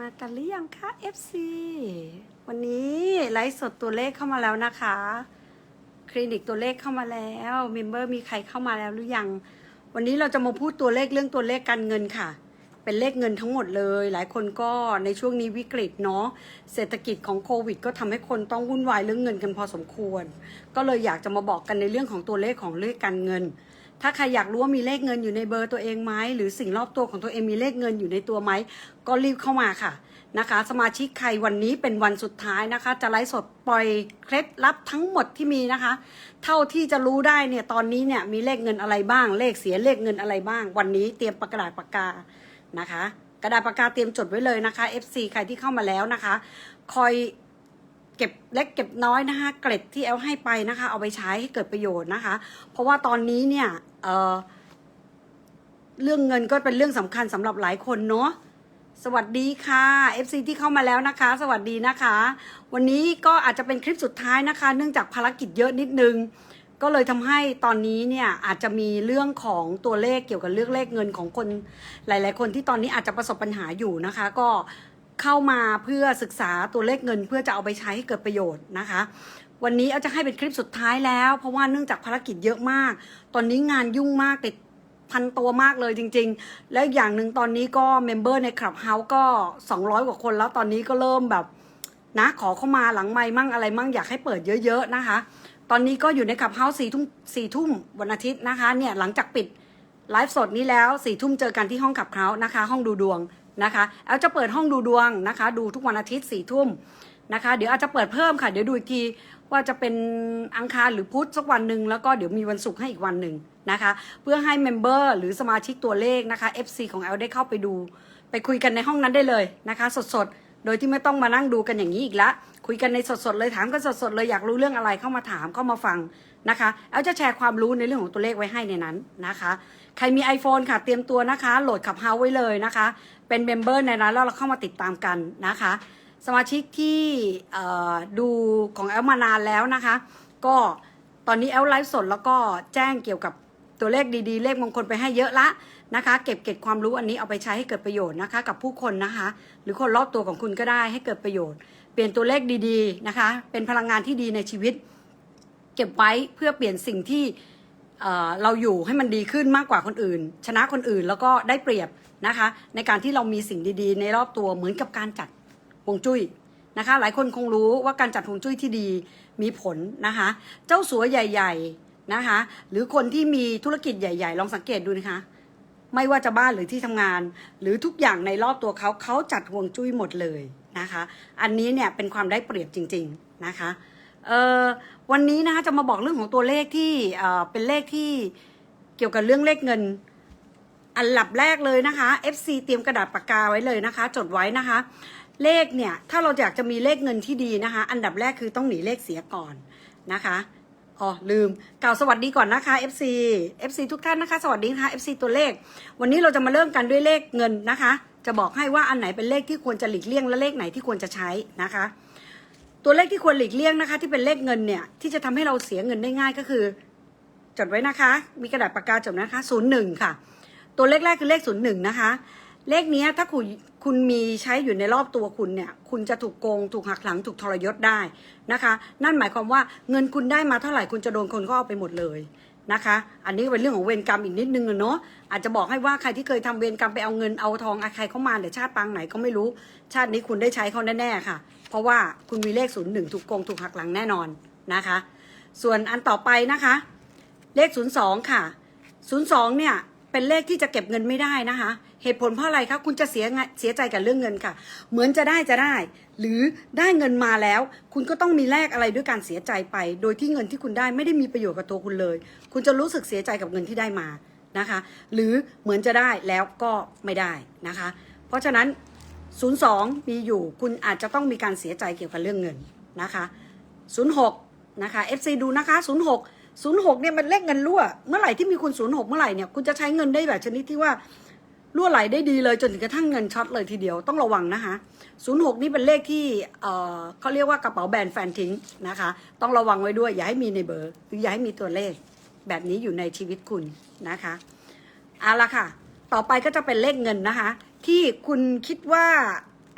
มากันหรือยังคะ FC วันนี้ไลฟ์สดตัวเลขเข้ามาแล้วนะคะ คลินิกตัวเลขเข้ามาแล้วเมมเบอร์มีใครเข้ามาแล้วหรือยัง วันนี้เราจะมาพูดตัวเลขเรื่องตัวเลขการเงินค่ะ เป็นเลขเงินทั้งหมดเลย หลายคนก็ในช่วงนี้วิกฤตเนาะเศรษฐกิจของโควิด ก็ทำให้คนต้องวุ่นวายเรื่องเงินกันพอสมควร ก็เลยอยากจะมาบอกกันในเรื่องของตัวเลขของเลขการเงิน ถ้าใครอยากรู้ว่ามีเลขเงินอยู่ในเบอร์ตัวเองไหมหรือสิ่งรอบตัวของตัวเองมีเลขเงินอยู่ในตัวไหมก็รีบเข้ามาค่ะนะคะ สมาชิกใครวันนี้เป็นวันสุดท้ายนะคะ จะไลฟ์สดปล่อยเคล็ดลับทั้งหมดที่มีนะคะ เท่าที่จะรู้ได้เนี่ยตอนนี้เนี่ยมีเลขเงินอะไรบ้าง เลขเสียเลขเงินอะไรบ้าง วันนี้เตรียมปากกระดาษปากกานะคะ กระดาษปากกาเตรียมจดไว้เลยนะคะ FC ใครที่เข้ามาแล้วนะคะ คอย เก็บเล็กเก็บน้อยนะคะ เกร็ดที่แอลให้ไปนะคะ เอาไปใช้ให้เกิดประโยชน์นะคะ เพราะว่าตอนนี้เนี่ยเเรื่องเงินก็เป็นเรื่องสำคัญสำหรับหลายคนเนาะสวัสดีค่ะ FC ที่เข้ามาแล้วนะคะ สวัสดีนะคะ วันนี้ก็อาจจะเป็นคลิปสุดท้ายนะคะ เนื่องจากภารกิจเยอะนิดนึง ก็เลยทำให้ตอนนี้เนี่ยอาจจะมีเรื่องของตัวเลขเกี่ยวกับเรื่องเลขเงินของคนหลาย ๆ คนที่ตอนนี้อาจจะประสบปัญหาอยู่นะคะ ก็ เข้ามาเพื่อศึกษาตัวเลขเงิน เพื่อจะเอาไปใช้ให้เกิดประโยชน์นะคะ วันนี้เอาจะให้เป็นคลิปสุดท้ายแล้ว เพราะว่าเนื่องจากภารกิจเยอะมาก ตอนนี้งานยุ่งมากติดพันตัวมากเลยจริง ๆ และอีกอย่างหนึ่งตอนนี้ก็เมมเบอร์ในคลับเฮาส์ก็ 200 กว่าคนแล้วตอนนี้ก็เริ่มแบบนะขอเข้ามาหลังไม้มั่งอะไรมั่งอยากให้เปิดเยอะๆนะคะ ตอนนี้ก็อยู่ในคลับเฮาส์สี่ทุ่มสี่ทุ่มวันอาทิตย์นะคะเนี่ยหลังจากปิดไลฟ์สดนี้แล้วสี่ทุ่มเจอกันที่ห้องขับเฮาส์นะคะ ห้องดูดวง นะคะแอลจะเปิดห้องดูดวงนะคะ ดูทุกวันอาทิตย์สี่ทุ่มนะคะ เดี๋ยวอาจจะเปิดเพิ่มค่ะ เดี๋ยวดูอีกทีว่าจะเป็นอังคารหรือพุธสักวันหนึ่งแล้วก็เดี๋ยวมีวันศุกร์ให้อีกวันหนึ่งนะคะ เพื่อให้เมมเบอร์หรือสมาชิกตัวเลขนะคะ FC ของแอลได้เข้าไปดู ไปคุยกันในห้องนั้นได้เลยนะคะ สดๆ โดยที่ไม่ต้องมานั่งดูกันอย่างนี้อีกละ คุยกันในสดๆเลยถามกันสดๆเลยอยากรู้เรื่องอะไรเข้ามาถามเข้ามาฟังนะคะแอลจะแชร์ความรู้ในเรื่องของตัวเลขไว้ให้ในนั้นนะคะ ใครมี iPhone ค่ะเตรียมตัวนะคะ โหลดขับเฮาไว้เลยนะคะ เป็นเมมเบอร์ในนั้นแล้วเราเข้ามาติดตามกันนะคะ สมาชิกที่ดูของแอลมานานแล้วนะคะ ก็ตอนนี้แอลไลฟ์สดแล้วก็แจ้งเกี่ยวกับ ตัวเลขดีๆ เลขมงคลไปให้เยอะละนะคะ เก็บเก็บความรู้อันนี้เอาไปใช้ให้เกิดประโยชน์นะคะ กับผู้คนนะคะ หรือคนรอบตัวของคุณก็ได้ให้เกิดประโยชน์ เปลี่ยนตัวเลขดีๆนะคะ เป็นพลังงานที่ดีในชีวิต เก็บไว้เพื่อเปลี่ยนสิ่งที่เเราอยู่ให้มันดีขึ้นมากกว่าคนอื่น ชนะคนอื่นแล้วก็ได้เปรียบนะคะ ในการที่เรามีสิ่งดีๆ ในรอบตัวเหมือนกับการจัดฮวงจุ้ยนะคะ หลายคนคงรู้ว่าการจัดฮวงจุ้ยที่ดีมีผลนะคะ เจ้าสัวใหญ่ ๆ นะคะ หรือคนที่มีธุรกิจใหญ่ ๆ ลองสังเกตดูนะคะ ไม่ว่าจะบ้านหรือที่ทำงาน หรือทุกอย่างในรอบตัวเขาเขาจัดห่วงจุ้ยหมดเลยนะคะ อันนี้เนี่ยเป็นความได้เปรียบจริง ๆนะคะเออวันนี้นะคะจะมาบอกเรื่องของตัวเลขที่เออเป็นเลขที่เกี่ยวกับเรื่องเลขเงิน อันดับแรกเลยนะคะ FC เตรียมกระดาษปากกาไว้เลยนะคะ จดไว้นะคะ เลขเนี่ยถ้าเราอยากจะมีเลขเงินที่ดีนะคะ อันดับแรกคือต้องหนีเลขเสียก่อนนะคะ อ๋อลืมกล่าวสวัสดีก่อนนะคะ FC FC ทุกท่านนะคะ สวัสดีค่ะ FC ตัวเลข วันนี้เราจะมาเริ่มกันด้วยเลขเงินนะคะ จะบอกให้ว่าอันไหนเป็นเลขที่ควรจะหลีกเลี่ยงและเลขไหนที่ควรจะใช้นะคะ ตัวเลขที่ควรหลีกเลี่ยงนะคะ ที่เป็นเลขเงินเนี่ยที่จะทำให้เราเสียเงินได้ง่ายก็คือ จดไว้นะคะ มีกระดาษปากกาจดนะคะศูนย์หนึ่งค่ะ ตัวเลขแรกคือเลขศูนย์หนึ่งนะคะ เลขนี้ถ้าคุณคุณมีใช้อยู่ในรอบตัวคุณเนี่ย คุณจะถูกโกง ถูกหักหลังถูกทรยศได้นะคะ นั่นหมายความว่าเงินคุณได้มาเท่าไหร่คุณจะโดนคนก็เอาไปหมดเลยนะคะ อันนี้เป็นเรื่องของเวรกรรมอีกนิดนึงอะเนาะอาจจะบอกให้ว่าใครที่เคยทำเวรกรรมไปเอาเงินเอาทองอาใครเข้ามาเดี๋ยวชาติปางไหนก็ไม่รู้ ชาตินี้คุณได้ใช้เขาแน่ๆค่ะ เพราะว่าคุณมีเลขศูนย์หนึ่งถูกโกงถูกหักหลังแน่นอนนะคะ ส่วนอันต่อไปนะคะ เลข02ค่ะ02เนี่ย เป็นเลขที่จะเก็บเงินไม่ได้นะคะ เหตุผลเพราะอะไรคะคุณจะเสียเงเสียใจกับเรื่องเงินค่ะ เหมือนจะได้จะได้ หรือได้เงินมาแล้ว คุณก็ต้องมีแลกอะไรด้วยการเสียใจไป โดยที่เงินที่คุณได้ไม่ได้มีประโยชน์กับตัวคุณเลย คุณจะรู้สึกเสียใจกับเงินที่ได้มานะคะ หรือเหมือนจะได้แล้วก็ไม่ได้นะคะ เพราะฉะนั้น 02 มีอยู่คุณอาจจะต้องมีการเสียใจเกี่ยวกับเรื่องเงินนะคะ 06 นะคะ FC ดูนะคะ 06 06เนี่ยมันเลขเงินรั่ว เมื่อไหร่ที่มีคุณ06เมื่อไหร่เนี่ยคุณจะใช้เงินได้แบบชนิดที่ว่ารั่วไหลได้ดีเลยจนถึงกระทั่งเงินช็อตเลยทีเดียวต้องระวังนะคะ06นี่เป็นเลขที่เอ่อเขาเรียกว่ากระเป๋าแบรนด์แฟนทิ้งนะคะ ต้องระวังไว้ด้วย อย่าให้มีในเบอร์หรืออย่าให้มีตัวเลข แบบนี้อยู่ในชีวิตคุณนะคะเอาละค่ะ ต่อไปก็จะเป็นเลขเงินนะคะ ที่คุณคิดว่า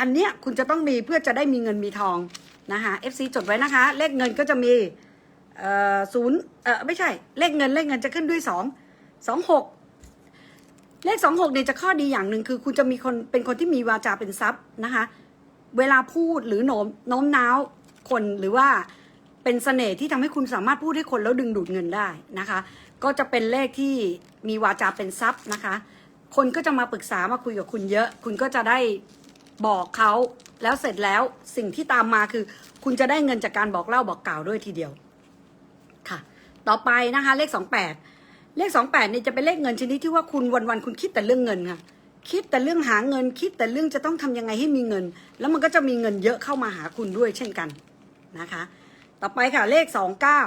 อันเนี้ยคุณจะต้องมีเพื่อจะได้มีเงินมีทองนะคะ FC จดไว้นะคะ เลขเงินก็จะมี เอ่อศูนย์เออไม่ใช่ เลขเงินเลขเงินจะขึ้นด้วยสองสองหกเลขสองหกเนี่ยจะข้อดีอย่างหนึ่งคือ คุณจะมีคนเป็นคนที่มีวาจาเป็นทรัพย์นะคะ เวลาพูดหรือโน้มโน้มน้าวคนหรือว่าเป็นเสน่ห์ที่ทำให้คุณสามารถพูดให้คนแล้วดึงดูดเงินได้นะคะ ก็จะเป็นเลขที่มีวาจาเป็นทรัพย์นะคะ คนก็จะมาปรึกษามาคุยกับคุณเยอะ คุณก็จะได้บอกเขาแล้วเสร็จแล้วสิ่งที่ตามมาคือ คุณจะได้เงินจากการบอกเล่าบอกกล่าวด้วยทีเดียว ต่อไปนะคะ เลขสองแปดเลขสองแปดเนี่ยจะเป็นเลขเงินชนิดที่ว่าคุณวันๆคุณคิดแต่เรื่องเงินค่ะ คิดแต่เรื่องหาเงิน คิดแต่เรื่องจะต้องทำยังไงให้มีเงิน แล้วมันก็จะมีเงินเยอะเข้ามาหาคุณด้วยเช่นกันนะคะ ต่อไปค่ะเลขสองเก้า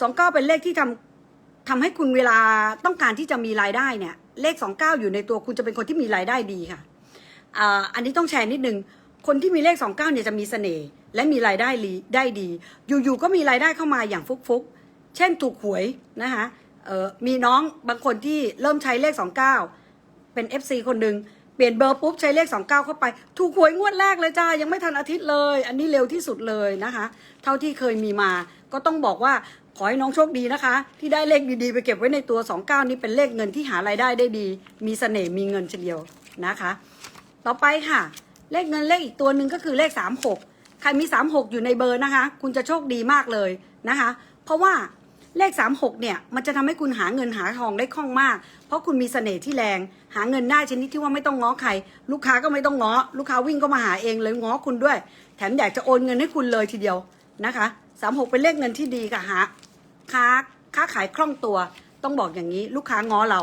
สองเก้าเป็นเลขที่ทำทำให้คุณเวลาต้องการที่จะมีรายได้เนี่ย เลขสองเก้าอยู่ในตัวคุณจะเป็นคนที่มีรายได้ดีค่ะอ่าอันนี้ต้องแชร์นิดนึงคนที่มีเลขสองเก้าเนี่ยจะมีเสน่ห์และมีรายได้ดีได้ดี อยู่ๆก็มีรายได้เข้ามาอย่างฟุกๆ เช่นถูกหวยนะคะมีน้องบางคนที่เริ่มใช้เลขสองเป็น FC คนหนึ่งเปลี่ยนเบอร์ปุ๊บใช้เลข 29 เข้าไป ถูกหวยงวดแรกเลยจ้า ยังไม่ทันอาทิตย์เลย อันนี้เร็วที่สุดเลยนะคะ เท่าที่เคยมีมาก็ต้องบอกว่าขอให้น้องโชคดีนะคะ ที่ได้เลขดีๆ ไปเก็บไว้ในตัว 29 นี่เป็นเลขเงินที่หารายได้ได้ดี มีเสน่ห์มีเงินเฉลียวนะคะ ต่อไปค่ะ เลขเงินเลขอีกตัวหนึ่งก็คือเลข 36 ใครมี 36 อยู่ในเบอร์นะคะ คุณจะโชคดีมากเลยนะคะ เพราะว่า เลข 36 เนี่ย มันจะทำให้คุณหาเงินหาทองได้คล่องมาก เพราะคุณมีเสน่ห์ที่แรง หาเงินได้ชนิดที่ว่าไม่ต้องง้อใคร ลูกค้าก็ไม่ต้องง้อ ลูกค้าวิ่งก็มาหาเองเลยง้อคุณด้วย แถมอยากจะโอนเงินให้คุณเลยทีเดียวนะคะ 36 เป็นเลขเงินที่ดีค่ะหาค้าค้าขายคล่องตัว ต้องบอกอย่างนี้ ลูกค้าง้อเรา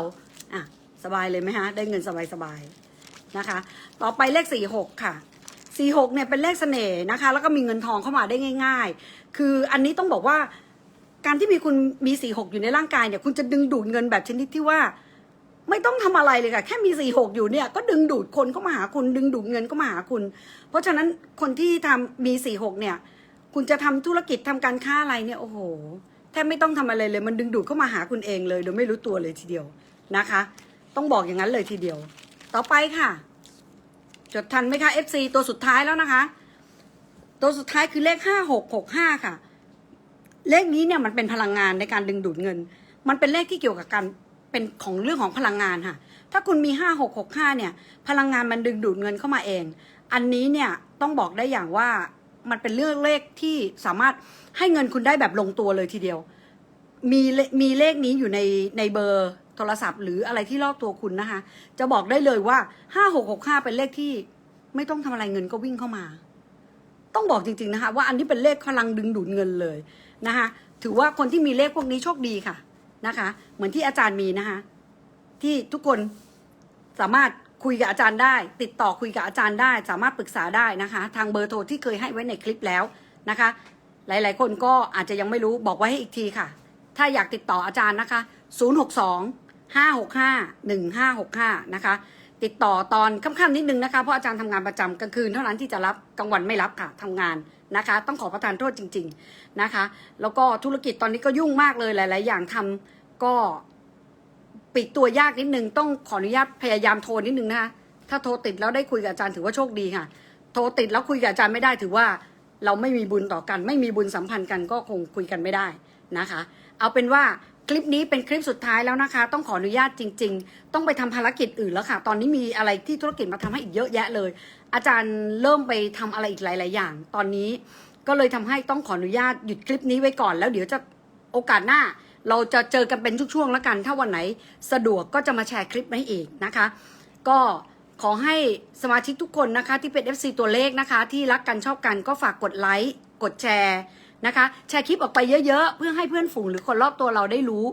อะสบายเลยไหมฮะ ได้เงินสบายสบายๆนะคะ ต่อไปเลข 46 ค่ะ46เนี่ยเป็นเลขเสน่ห์นะคะ แล้วก็มีเงินทองเข้ามาได้ง่าย ๆ คืออันนี้ต้องบอกว่า การที่มีคุณมีสี่หกอยู่ในร่างกายเนี่ย คุณจะดึงดูดเงินแบบชนิดที่ว่า ไม่ต้องทำอะไรเลยค่ะ แค่มีสี่หกอยู่เนี่ย ก็ดึงดูดคนเข้ามาหาคุณ ดึงดูดเงินเข้ามาหาคุณ เพราะฉะนั้นคนที่ทำมีสี่หกเนี่ย คุณจะทำธุรกิจทำการค้าอะไรเนี่ยโอ้โหแทบไม่ต้องทำอะไรเลย มันดึงดูดเข้ามาหาคุณเองเลย โดยไม่รู้ตัวเลยทีเดียวนะคะ ต้องบอกอย่างนั้นเลยทีเดียว ต่อไปค่ะ จดทันไหมคะ FC ตัวสุดท้ายแล้วนะคะ ตัวสุดท้ายคือเลขห้าหกหกห้าค่ะ เลขนี้เนี่ยมันเป็นพลังงานในการดึงดูดเงิน มันเป็นเลขที่เกี่ยวกับการเป็นของเรื่องของพลังงานค่ะ ถ้าคุณมีห้าหกหกห้าเนี่ย พลังงานมันดึงดูดเงินเข้ามาเอง อันนี้เนี่ยต้องบอกได้อย่างว่ามันเป็นเรื่องเลขที่สามารถให้เงินคุณได้แบบลงตัวเลยทีเดียว มีมีเลขนี้อยู่ในในเบอร์โทรศัพท์ หรืออะไรที่รอบตัวคุณนะคะ จะบอกได้เลยว่าห้าหกหกห้าเป็นเลขที่ไม่ต้องทำอะไรเงินก็วิ่งเข้ามา ต้องบอกจริงๆนะคะ ว่าอันนี้เป็นเลขพลังดึงดูดเงินเลย นะคะถือว่าคนที่มีเลขพวกนี้โชคดีค่ะนะคะ เหมือนที่อาจารย์มีนะคะ ที่ทุกคนสามารถคุยกับอาจารย์ได้ ติดต่อคุยกับอาจารย์ได้ สามารถปรึกษาได้นะคะ ทางเบอร์โทรที่เคยให้ไว้ในคลิปแล้วนะคะ หลายๆ คนก็อาจจะยังไม่รู้บอกไว้ให้อีกทีค่ะ ถ้าอยากติดต่ออาจารย์นะคะ 062 565 1565 นะคะ ติดต่อตอนค่ำๆนิดนึงนะคะ เพราะอาจารย์ทำงานประจำกลางคืนเท่านั้นที่จะรับกลางวันไม่รับค่ะทำงานนะคะ ต้องขอประทานโทษจริง ๆนะคะ แล้วก็ธุรกิจตอนนี้ก็ยุ่งมากเลยหลาย ๆ อย่างทำก็ปิดตัวยากนิดนึงต้องขออนุญาตพยายามโทรนิดนึงนะคะถ้าโทรติดแล้วได้คุยกับอาจารย์ถือว่าโชคดีค่ะ โทรติดแล้วคุยกับอาจารย์ไม่ได้ถือว่าเราไม่มีบุญต่อกัน ไม่มีบุญสัมพันธ์กันก็คงคุยกันไม่ได้นะคะ เอาเป็นว่า คลิปนี้เป็นคลิปสุดท้ายแล้วนะคะ ต้องขออนุญาตจริง ๆ ต้องไปทำภารกิจอื่นแล้วค่ะ ตอนนี้มีอะไรที่ธุรกิจมาทำให้อีกเยอะแยะเลย อาจารย์เริ่มไปทำอะไรอีกหลาย ๆ อย่าง ตอนนี้ก็เลยทำให้ต้องขออนุญาตหยุดคลิปนี้ไว้ก่อน แล้วเดี๋ยวจะโอกาสหน้า เราจะเจอกันเป็นช่วงๆแล้วกัน ถ้าวันไหนสะดวกก็จะมาแชร์คลิปให้อีกนะคะ ก็ขอให้สมาชิกทุกคนนะคะที่เป็น FC ตัวเลขนะคะ ที่รักกันชอบกันก็ฝากกดไลค์กดแชร์ นะคะ แชร์คลิปออกไปเยอะ ๆ เพื่อให้เพื่อนฝูงหรือคนรอบตัวเราได้รู้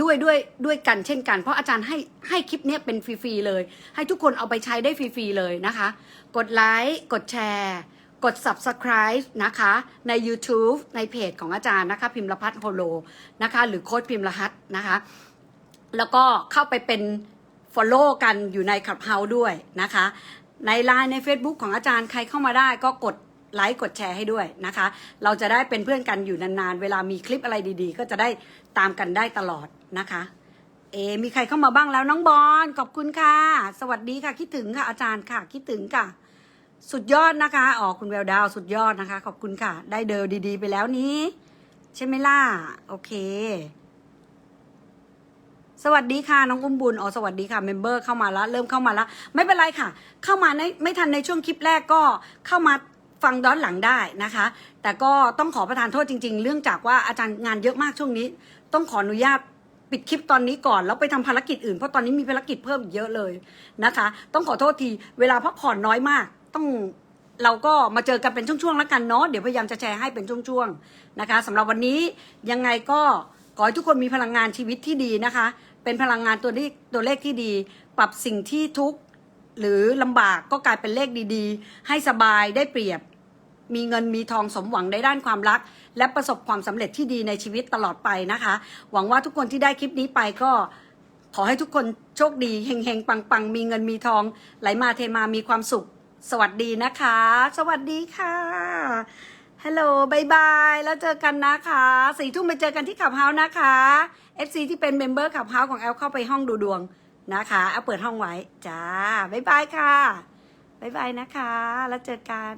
ด้วยด้วยด้วยกันเช่นกัน เพราะอาจารย์ให้ให้คลิปเนี้ยเป็นฟรีๆเลย ให้ทุกคนเอาไปใช้ได้ฟรีๆเลยนะคะ กดไลค์กดแชร์กด subscribe นะคะ ใน YouTube ในเพจของอาจารย์นะคะ พิมพ์รพัฒน์โฮโลนะคะ หรือโค้ดพิมพ์รหัสนะคะ แล้วก็เข้าไปเป็น Follow กันอยู่ใน Clubhouse ด้วยนะคะ ในไลน์ใน Facebook ของอาจารย์ใครเข้ามาได้ก็กด ไลค์กดแชร์ให้ด้วยนะคะ เราจะได้เป็นเพื่อนกันอยู่นานๆ เวลามีคลิปอะไรดีๆ ก็จะได้ตามกันได้ตลอดนะคะ เอ มีใครเข้ามาบ้างแล้วน้องบอลขอบคุณค่ะ สวัสดีค่ะคิดถึงค่ะอาจารย์ค่ะ คิดถึงค่ะ สุดยอดนะคะอ๋อคุณแววดาวสุดยอดนะคะ ขอบคุณค่ะ ได้เดอดีๆ ไปแล้วนี้ ใช่ไหมล่ะโอเคสวัสดีค่ะน้องอุ้มบุญอ๋อสวัสดีค่ะเมมเบอร์เข้ามาแล้วเริ่มเข้ามาแล้วไม่เป็นไรค่ะ เข้ามาในไม่ทันในช่วงคลิปแรกก็เข้ามา ฟังย้อนหลังได้นะคะ แต่ก็ต้องขอประทานโทษจริง ๆ เรื่องจากว่าอาจารย์งานเยอะมากช่วงนี้ ต้องขออนุญาตปิดคลิปตอนนี้ก่อนแล้วไปทำภารกิจอื่นเพราะตอนนี้มีภารกิจเพิ่มอีกเยอะเลยนะคะ ต้องขอโทษทีเวลาพักผ่อนน้อยมาก ต้องเราก็มาเจอกันเป็นช่วงๆแล้วกันเนาะเดี๋ยวพยายามจะแชร์ให้เป็นช่วงๆนะคะสำหรับวันนี้ยังไงก็ขอให้ทุกคนมีพลังงานชีวิตที่ดีนะคะ เป็นพลังงานตัวเลขตัวเลขที่ดี ปรับสิ่งที่ทุกข์หรือลำบากก็กลายเป็นเลขดีๆ ให้สบายได้เปรียบ มีเงินมีทองสมหวังในด้านความรัก และประสบความสำเร็จที่ดีในชีวิตตลอดไปนะคะ หวังว่าทุกคนที่ได้คลิปนี้ไปก็ขอให้ทุกคนโชคดีเฮงๆ ปังๆ มีเงินมีทอง ไหลมาเทมามีความสุข สวัสดีนะคะ สวัสดีค่ะฮัลโหลบายบาย แล้วเจอกันนะคะสี่ทุ่มไปเจอกันที่ขับเฮาส์นะคะ FC ที่เป็นเมมเบอร์ขับเฮาส์ของแอลเข้าไปห้องดูดวงนะคะเอาเปิดห้องไว้ จ้าบายบายค่ะบายบายนะคะ แล้วเจอกัน